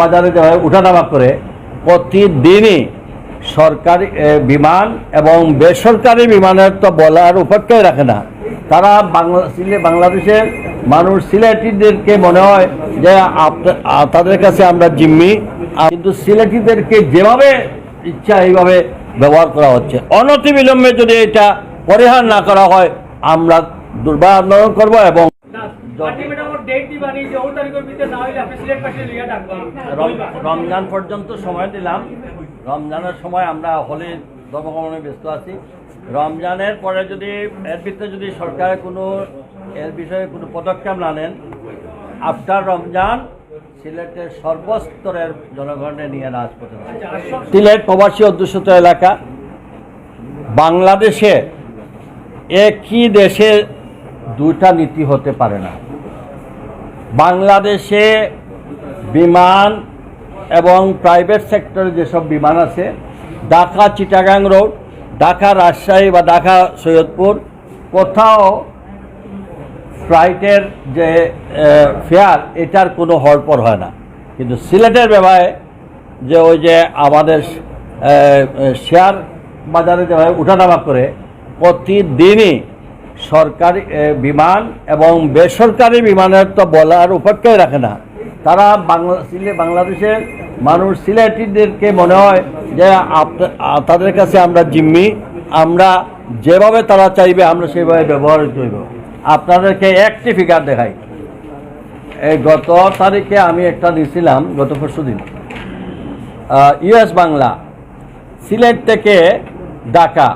বাজারে যেভাবে উঠানামা করে, প্রতিদিনই সরকারি বিমান এবং বেসরকারি বিমানের তো বলার উপেক্ষাই রাখে না। তারা বাংলা বাংলাদেশের মানুষ সিলেটিদেরকে মনে হয় যে তাদের কাছে আমরা জিম্মি। কিন্তু সিলেটিদেরকে যেভাবে ইচ্ছা এইভাবে ব্যবহার করা হচ্ছে। অনতিবিলম্বে যদি এটা পরিহার না করা হয়, আমরা দুর্বার আন্দোলন করব এবং রমজান পর্যন্ত সময় দিলাম। রমজানের সময় আমরা হলে ধর্মকমনে ব্যস্ত আছি। রমজানের পরে যদি এর ভিতরে যদি সরকার কোনো এর বিষয়ে কোনো পদক্ষেপ না নেন আফটার রমজান সিলেটের সর্বস্তরের জনগণের নিয়ে রাজপথে নামবে। সিলেট প্রবাসী অধ্যুষিত এলাকা। বাংলাদেশে একই দেশে দুইটা নীতি হতে পারে না। বাংলাদেশে বিমান এবং প্রাইভেট সেক্টরে যেসব বিমান আছে, ঢাকা চিটাগাং রোড ঢাকা রাজশাহী বা ঢাকা সৈয়দপুর, কোথাও ফ্লাইটের যে ফেয়ার এটার কোনো হরপর হয় না। কিন্তু সিলেটের ব্যাপারে যে ওই যে আমাদের শেয়ার বাজারে যেভাবে উঠানামা করে, প্রতিদিনই সরকারি বিমান এবং বেসরকারি বিমানের তো বলার উপেক্ষাই রাখে না। তারা বাংলা বাংলাদেশের মানুষ, সিলেটিদেরকে মনে হয় যে তাদের কাছে আমরা জিম্মি, আমরা যেভাবে তারা চাইবে, আমরা সেভাবে ব্যবহার হইব আপনাদেরকে একটি ফিগার দেখাই। এই গত তারিখে আমি একটা দিয়েছিলাম গত পরশু দিন। ইউএস বাংলা, সিলেট থেকে ঢাকা।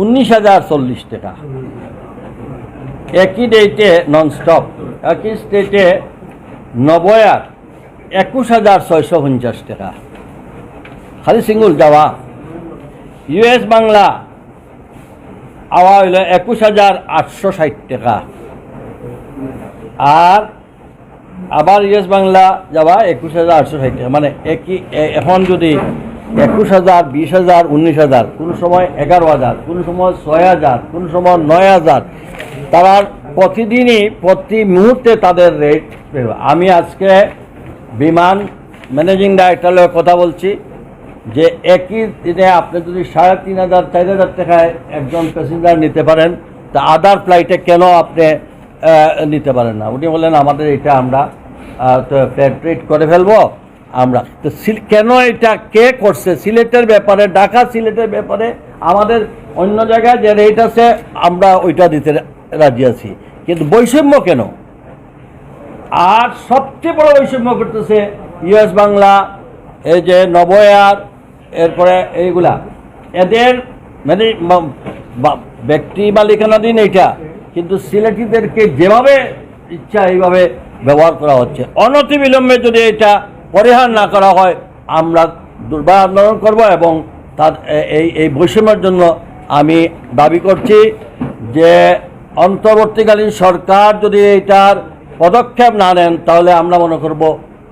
উনিশ হাজার চল্লিশ টাকা। একই ডেটে ননস্টপ একই স্টেটে নবয়ার একুশ হাজার ছয়শো পঞ্চাশ টাকা। খালি সিঙ্গুল যাওয়া। ইউএস বাংলা আওয়া হইল একুশ হাজার আটশো ষাট টাকা। আর আবার ইউএস বাংলা যাওয়া একুশ হাজার আটশো ষাট টাকা। মানে একই এখন যদি একুশ হাজার বিশ হাজার উনিশ হাজার কোনো সময় এগারো হাজার কোনো সময় ছয় হাজার কোনো সময় নয় হাজার। তারা প্রতিদিনই প্রতি মুহূর্তে তাদের রেট আমি আজকে বিমান ম্যানেজিং ডাইরেক্টরের কথা বলছি যে একই দিনে আপনি যদি সাড়ে তিন হাজার চার হাজার টাকায় একজন প্যাসেঞ্জার নিতে পারেন তা আদার ফ্লাইটে কেন আপনি নিতে পারেন না? উনি বললেন আমাদের এটা আমরা আহ, তো ট্রিট করে ফেলব। আমরা। তো কেন এটা কে করছে? সিলেটের ব্যাপারে, ঢাকা সিলেটের ব্যাপারে, আমাদের অন্য জায়গায় যে রেট আছে, আমরা ওইটা দিতে রাজি আছি। কিন্তু বৈষম্য কেন? আর সবচেয়ে বড় বৈষম্য করতেছে ইউএস বাংলা, এই যে নবয়ার এরপরে এইগুলা। এদের মানে ব্যক্তি মালিকানাধীন এইটা। কিন্তু সিলেটিদেরকে যেভাবে ইচ্ছা এইভাবে ব্যবহার করা হচ্ছে। অনতিবিলম্বে যদি এটা পরিহার না করা হয়, আমরা দুর্বার আন্দোলন করব এবং তার এই এই বৈষম্যের জন্য আমি দাবি করছি যে অন্তর্বর্তীকালীন সরকার যদি এইটার পদক্ষেপ না নেন, তাহলে আমরা মনে করব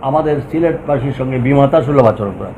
আমাদের সিলেটবাসীর সঙ্গে বিমাতা সুলভ আচরণ করা।